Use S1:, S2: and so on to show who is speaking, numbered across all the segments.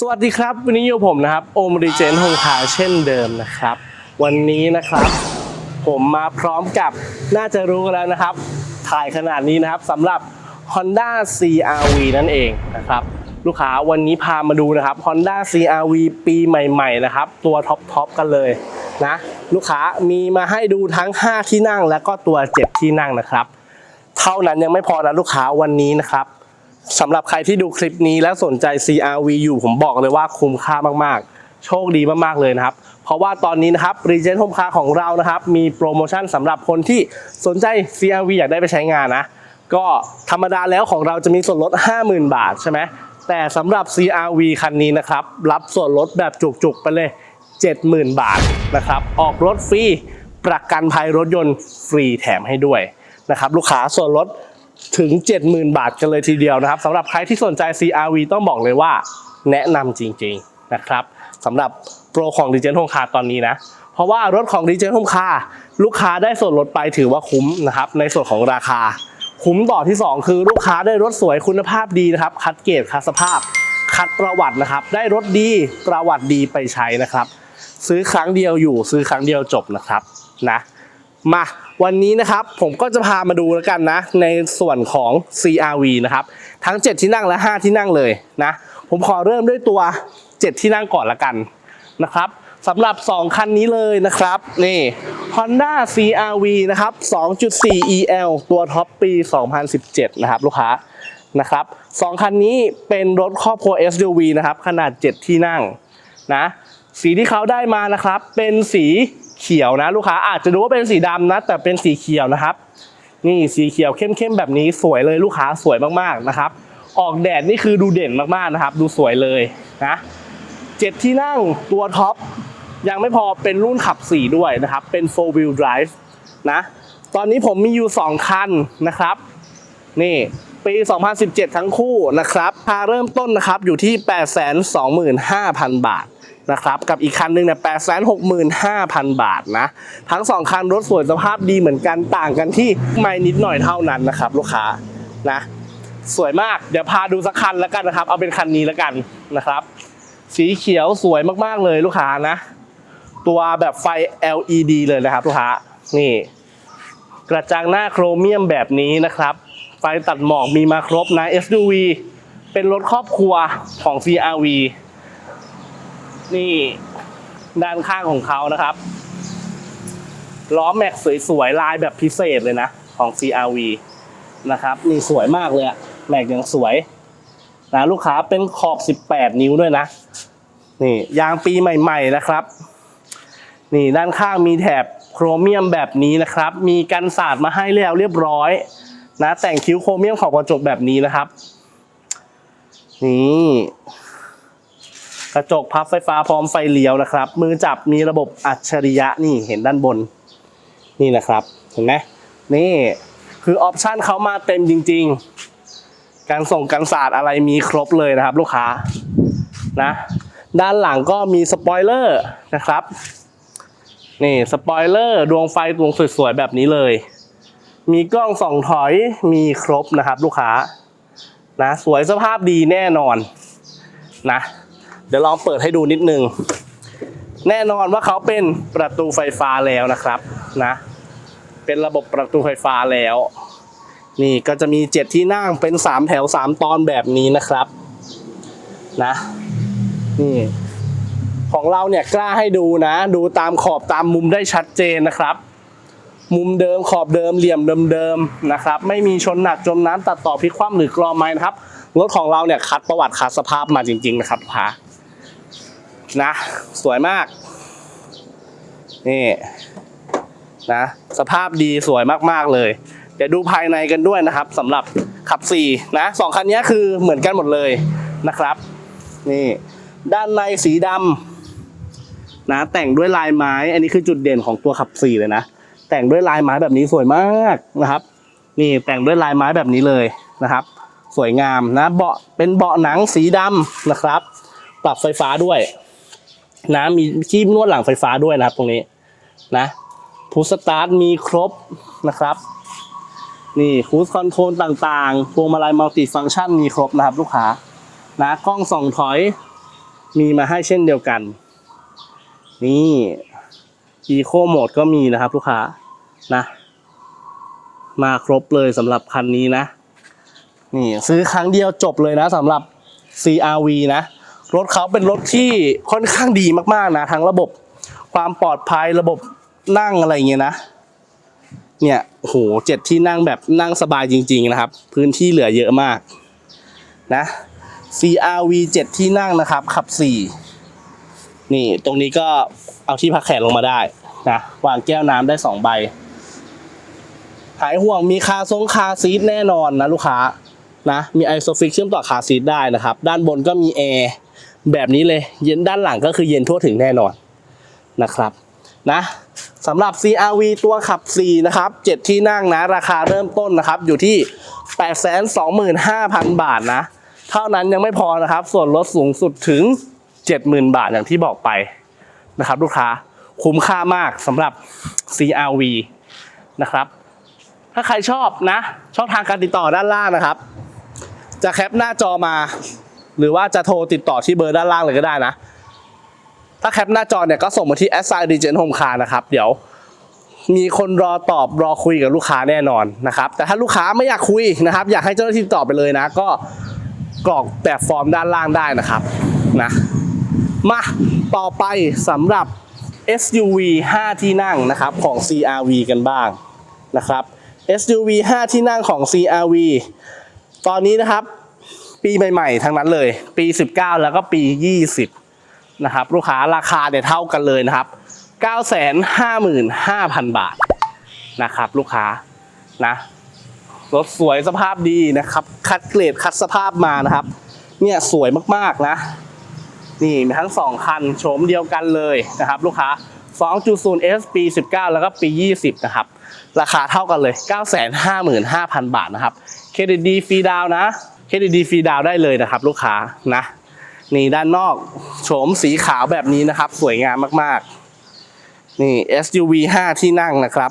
S1: สวัสดีครับ วันนี้อยู่ผมนะครับโอมรีเจนฮงคาเช่นเดิมนะครับ วันนี้นะครับ ผมมาพร้อมกับน่าจะรู้กันแล้วนะครับ ถ่ายขนาดนี้นะครับสำหรับ Honda CRV นั่นเองนะครับ ลูกค้าวันนี้พามาดูนะครับ Honda CRV ปีใหม่ ๆ นะครับ ตัวท็อปทอปกันเลยนะลูกค้ามีมาให้ดูทั้ง 5 ที่นั่ง และก็ตัว 7 ที่นั่งนะครับ เท่านั้นยังไม่พอนะลูกค้าวันนี้นะครับ สำหรับใครที่ดูคลิปนี้แล้วสนใจ CRV อยู่ผมบอกเลยว่าคุ้มค่ามากๆ โชคดีมากๆเลยนะครับ เพราะว่าตอนนี้นะครับ Regent Home Car ของเรานะครับ มีโปรโมชั่นสำหรับคนที่สนใจ CRV อยากได้ไปใช้งานนะ ก็ธรรมดาแล้วของเราจะมีส่วนลด 50,000 บาทใช่ไหมแต่สำหรับ CRV คันนี้นะครับ รับส่วนลดแบบจุกๆ ไปเลย 70,000 บาทนะครับ ออกรถฟรี ประกันภัยรถยนต์ฟรีแถมให้ด้วยนะครับ ลูกค้าส่วนลด ถึง 70,000 บาทกันเลยทีเดียวนะครับสำหรับใครที่สนใจ CRV ต้องบอกเลยว่าแนะนำจริงๆนะครับสำหรับโปรของ d ีเจน Home Car ตอนนี้นะ เพราะว่ารถของ d ีเจน Home Car ลูกค้าได้ส่วนลดไปถือว่าคุ้มนะครับในส่วนของราคา คุ้มต่อที่ 2 คือลูกค้าได้รถสวยคุณภาพดีนะครับคัดเกรดคัดสภาพ คัดประวัตินะครับ ได้รถดีประวัติดีไปใช้นะครับ ซื้อครั้งเดียวอยู่ซื้อครั้งเดียวจบนะครับนะมา วันนี้นะครับผมก็จะพามาดูแล้วกันนะ ในส่วนของ CRV นะครับ ทั้ง 7 ที่นั่งและ 5 ที่นั่งเลยนะ ผมขอเริ่มด้วยตัว 7 ที่นั่งก่อนละกันนะครับสำหรับ 2 คันนี้เลยนะครับ นี่ Honda CRV นะครับ 2.4 EL ตัวท็อปปี 2017 นะครับ ลูกค้านะครับสองคันนี้เป็นรถครอบครัว SUV นะครับ ขนาด 7 ที่นั่งนะ สีที่เขาได้มานะครับ เป็นสี เขียวนะลูกค้าอาจจะดูว่าเป็นสีดำนะ แต่เป็นสีเขียวนะครับ นี่สีเขียวเข้มๆแบบนี้สวยเลยลูกค้าสวยมากๆนะครับ ออกแดดนี่คือดูเด่นมากๆนะครับ ดูสวยเลยนะเจ็ดที่นั่งตัวท็อปยังไม่พอเป็นรุ่นขับ4ด้วยนะครับ เป็น4 wheel drive นะ ตอนนี้ผมมีอยู่ 2 คันนะครับ นี่ปี 2017 ทั้งคู่นะครับราคาเริ่มต้นนะครับอยู่ที่ 825,000 บาท นะครับกับอีกคันหนึ่งเนี่ย865,000บาทนะ ทั้ง2คันรถสวยสภาพดีเหมือนกันต่างกันที่ไม่นิดหน่อยเท่านั้นนะครับ ลูกค้านะ สวยมากเดี๋ยวพาดูสักคันแล้วกันนะครับ เอาเป็นคันนี้แล้วกันนะครับ สีเขียวสวยมากๆเลยลูกค้านะ ตัวแบบไฟ LED เลยนะครับลูกค้านี่กระจังหน้าโครเมียมแบบนี้นะครับ ไฟตัดหมอกมีมาครบนะ SUV เป็นรถครอบครัวของ CRV นี่ด้านข้างของเขานะครับ ล้อแม็กสวยๆ ลายแบบพิเศษเลยนะ ของ CRV นะครับ นี่สวยมากเลยอะแม็กยังสวยนะลูกค้าเป็นขอบ 18 นิ้วด้วยนะ นี่ยางปีใหม่ ๆ นะครับ นี่ด้านข้างมีแถบโครเมียมแบบนี้นะครับ มีกันสาดมาให้แล้วเรียบร้อย นะ แต่งคิ้วโครเมียมขอบกระจกแบบนี้นะครับ นี่ กระจกพับไฟฟ้าพร้อมไฟเลี้ยวนะครับ มือจับมีระบบอัจฉริยะนี่เห็นด้านบน นี่นะครับเห็นไหมนี่คือออปชันเขามาเต็มจริง ๆ การส่งกันสาดอะไรมีครบเลยนะครับ ลูกค้านะด้านหลังก็มีสปอยเลอร์นะครับนี่สปอยเลอร์ดวงไฟดวงสวยๆแบบนี้เลย มีกล้องส่องถอยมีครบนะครับ ลูกค้านะสวยสภาพดีแน่นอนนะ เดี๋ยวลองเปิดให้ดูนิดนึง แน่นอนว่าเขาเป็นประตูไฟฟ้าแล้วนะครับนะเป็นระบบประตูไฟฟ้าแล้ว นี่ก็จะมีเจ็ดที่นั่งเป็นสามแถวสามตอนแบบนี้นะครับนะนี่ของเราเนี่ยกล้าให้ดูนะ ดูตามขอบตามมุมได้ชัดเจนนะครับ มุมเดิมขอบเดิมเหลี่ยมเดิมๆนะครับ ไม่มีชนหนักจมน้ำตัดต่อพลิกคว่ำหรือ กรอไม้นะครับรถของเราเนี่ยคัดประวัติคัดสภาพมาจริง ๆ นะครับลูกค้า นะ สวยมาก นี่นะ สภาพดีสวยมากๆเลย เดี๋ยวดูภายในกันด้วยนะครับสำหรับขับ4นะสองคันนี้คือเหมือนกันหมดเลยนะครับ นี่ ด้านในสีดำนะ แต่งด้วยลายไม้ อันนี้คือจุดเด่นของตัวขับสี่เลยนะ แต่งด้วยลายไม้แบบนี้สวยมากนะครับ นี่แต่งด้วยลายไม้แบบนี้เลยนะครับสวยงามนะเบาะเป็นเบาะหนังสีดำนะครับ ปรับไฟฟ้าด้วย นะมีคีบนวดหลังไฟฟ้าด้วยนะครับ ตรงนี้นะพูสตาร์ทมีครบนะครับ นี่คูสคอนโทรลต่างๆพวงมาลัยมัลติฟังก์ชันมีครบนะครับ ลูกค้านะกล้องส่องถอยมีมาให้เช่นเดียวกัน นี่ Eco Mode ก็มีนะครับ ลูกค้านะมาครบเลยสำหรับคันนี้นะ นี่ซื้อครั้งเดียวจบเลยนะสำหรับ CRV นะ รถเขาเป็นรถที่ค่อนข้างดีมากๆนะทั้งระบบความปลอดภัยระบบนั่งอะไรเงี้ยนะ เนี่ยโอ้โหเจ็ดที่นั่งแบบนั่งสบายจริง ๆนะครับ พื้นที่เหลือเยอะมากนะ CRV 7 ที่นั่งนะครับ ขับ 4 นี่ตรงนี้ก็เอาที่พักแขนลงมาได้นะวางแก้วน้ำได้ 2 ใบ หายห่วงมีคาทรงคาซีทแน่นอนนะลูกค้านะมีไอโซฟิกเชื่อมต่อคาซีทได้นะครับ ด้านบนก็มีแอร์ แบบนี้เลยเย็นด้านหลังก็คือเย็นทั่วถึงแน่นอนนะครับนะสำหรับ CRV ตัวขับ 4 นะครับ 7 ที่นั่งนะ ราคาเริ่มต้นนะครับ อยู่ที่ 825,000 บาทนะ เท่านั้นยังไม่พอนะครับ ส่วนลดสูงสุดถึง 70,000 บาทอย่างที่บอกไปนะครับ ลูกค้าคุ้มค่ามากสำหรับ CRV นะครับ ถ้าใครชอบนะ ช่องทางการติดต่อด้านล่างนะครับ จะแคปหน้าจอมา หรือว่าจะโทรติดต่อที่เบอร์ด้านล่างเลยก็ได้นะ ถ้าแคปหน้าจอเนี่ยก็ส่งมาที่ s อ d g e n Home Car นะครับ เดี๋ยวมีคนรอตอบรอคุยกับลูกค้าแน่นอนนะครับ แต่ถ้าลูกค้าไม่อยากคุยนะครับ อยากให้เจ้าหน้าที่ตอบไปเลยนะ ก็กรอกแบบฟอร์มด้านล่างได้นะครับนะมาต่อไปสำหรับ SUV 5 ที่นั่งนะครับของ CRV กันบ้างนะครับ SUV 5 ที่นั่งของ CRV ตอนนี้นะครับ ปีใหม่ๆ ทั้งนั้นเลย ปี 19 แล้วก็ปี 20 นะครับ ลูกค้าราคาเนี่ยเท่ากันเลยนะครับ 955,000 บาทนะครับ ลูกค้านะรถสวยสภาพดีนะครับ คัดเกรดคัดสภาพมานะครับ เนี่ยสวยมากๆนะ นี่มีทั้ง 2 คันโฉมเดียวกันเลยนะครับ ลูกค้า 2.0S ปี 19 แล้วก็ปี 20 นะครับ ราคาเท่ากันเลย 955,000 บาทนะครับ เครดิตดีฟรีดาวน์นะ เครดิตดีฟรีดาวได้เลยนะครับ ลูกค้านะนี่ด้านนอกโฉมสีขาวแบบนี้นะครับ สวยงามมากๆ นี่ SUV 5 ที่นั่งนะครับ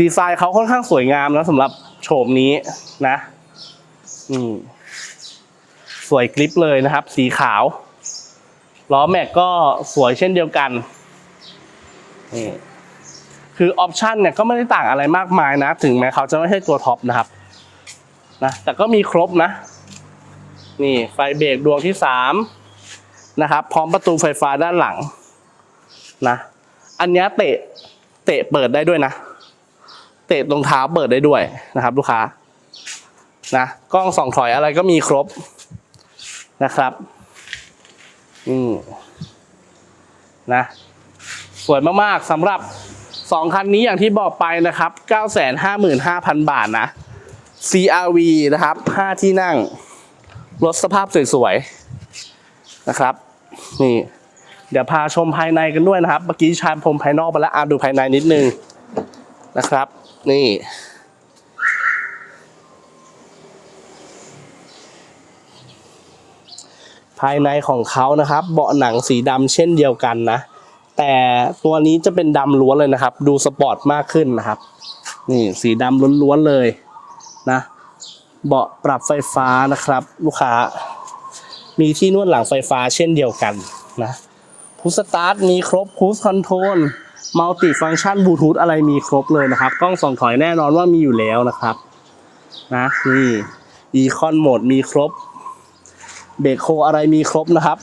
S1: ดีไซน์เขาค่อนข้างสวยงามนะสำหรับโฉมนี้นะอืมสวยกริปเลยนะครับ สีขาวล้อแม็กก็สวยเช่นเดียวกันนี่คือออปชันเนี่ยก็ไม่ได้ต่างอะไรมากมายนะ ถึงแม้เขาจะไม่ใช่ตัวท็อปนะครับ นะแต่ก็มีครบนะ นี่ไฟเบรกดวงที่สามนะครับ พร้อมประตูไฟฟ้าด้านหลังนะอันนี้เตะเตะเปิดได้ด้วยนะ เตะตรงเท้าเปิดได้ด้วยนะครับ ลูกค้านะกล้องส่องถอยอะไรก็มีครบนะครับอืมนะสวยมากๆสำหรับ 2 คันนี้อย่างที่บอกไปนะครับ 955,000 บาทนะ CRV นะครับ 5 ที่นั่ง รถสภาพสวยๆ นะครับ นี่ เดี๋ยวพาชมภายในกันด้วยนะครับ เมื่อกี้ชามพรมภายนอกไปแล้วอาดูภายในนิดนึงนะครับ นี่ ภายในของเขานะครับ เบาะหนังสีดำเช่นเดียวกันนะ แต่ตัวนี้จะเป็นดำล้วนเลยนะครับ ดูสปอร์ตมากขึ้นนะครับ นี่สีดำล้วนๆเลย นะเบาะปรับไฟฟ้านะครับ ลูกค้า มีที่นวดหลังไฟฟ้าเช่นเดียวกันนะพุสตาร์ทมีครบพุชคอนโทรลมัลติฟังก์ชันบลูทูธอะไรมีครบเลยนะครับ กล้องส่องถอยแน่นอนว่ามีอยู่แล้วนะครับนะนี่อีคอนโหมดมีครบเบรกโคอะไรมีครบนะครับ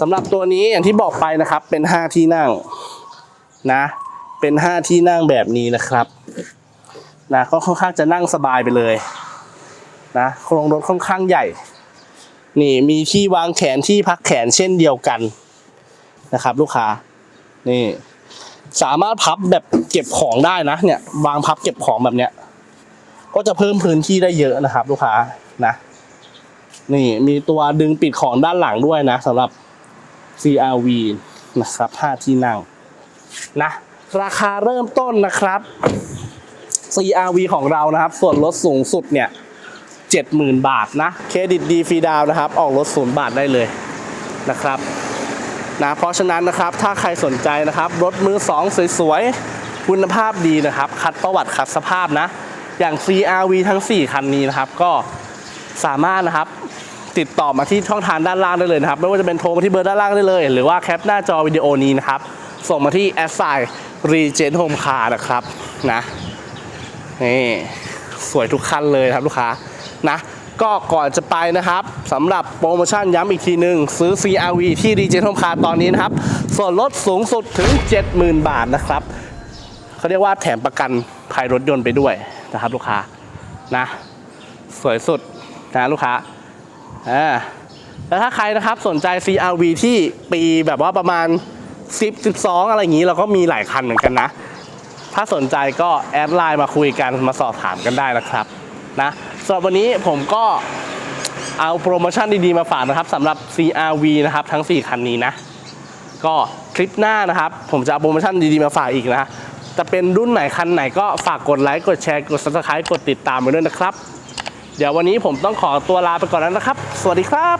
S1: สำหรับตัวนี้อย่างที่บอกไปนะครับเป็น 5 ที่นั่งนะเป็น 5 ที่นั่งแบบนี้นะครับ นะก็ค่อนข้างจะนั่งสบายไปเลยนะโครงรถค่อนข้างใหญ่ นี่มีที่วางแขนที่พักแขนเช่นเดียวกันนะครับ ลูกค้านี่ สามารถพับแบบเก็บของได้นะ เนี่ย วางพับเก็บของแบบเนี้ย ก็จะเพิ่มพื้นที่ได้เยอะนะครับ ลูกค้านะนี่มีตัวดึงปิดของด้านหลังด้วยนะสำหรับ CRV นะครับ5ที่นั่งนะ ราคาเริ่มต้นนะครับ CRV ของเรานะครับ ส่วนลดสูงสุดเนี่ย70,000 บาทนะเครดิตดีฟรีดาวนะครับ ออกรถศูนย์บาทได้เลยนะครับนะเพราะฉะนั้นนะครับถ้าใครสนใจนะครับ รถมือ2สวยๆ คุณภาพดีนะครับ คัดประวัติคัดสภาพนะ อย่าง CRV ทั้ง 4 คันนี้นะครับ ก็สามารถนะครับติดต่อมาที่ช่องทางด้านล่างได้เลยนะครับ ไม่ว่าจะเป็นโทรมาที่เบอร์ด้านล่างได้เลย หรือว่าแคปหน้าจอวิดีโอนี้นะครับ ส่งมาที่ a s s i Regen Home Car นะครับนะ นี่สวยทุกคันเลยครับลูกค้านะก็ก่อนจะไปนะครับสำหรับโปรโมชั่นย้ำอีกทีหนึ่งซื้อ CRV ที่ Regen Home Car ตอนนี้นะครับ ส่วนลดสูงสุดถึง 70,000 บาทนะครับเขาเรียกว่าแถมประกันภายรถยนต์ไปด้วยนะครับลูกค้านะสวยสุดนะลูกค้าอ่าแล้วถ้าใครนะครับสนใจ CRV ที่ปีแบบว่าประมาณ 10 12 อะไรอย่างนี้เราก็มีหลายคันเหมือนกันนะ ถ้าสนใจก็แอดไลน์มาคุยกันมาสอบถามกันได้นะครับนะสำหรับวันนี้ผมก็เอาโปรโมชั่นดีๆมาฝากนะครับสำหรับ CRV นะครับทั้ง 4 คันนี้นะ ก็คลิปหน้านะครับ ผมจะเอาโปรโมชั่นดีๆมาฝากอีกนะ จะเป็นรุ่นไหนคันไหนก็ฝากกดไลค์กดแชร์กด subscribe กดติดตามไปด้วยนะครับ เดี๋ยววันนี้ผมต้องขอตัวลาไปก่อนแล้วนะครับ สวัสดีครับ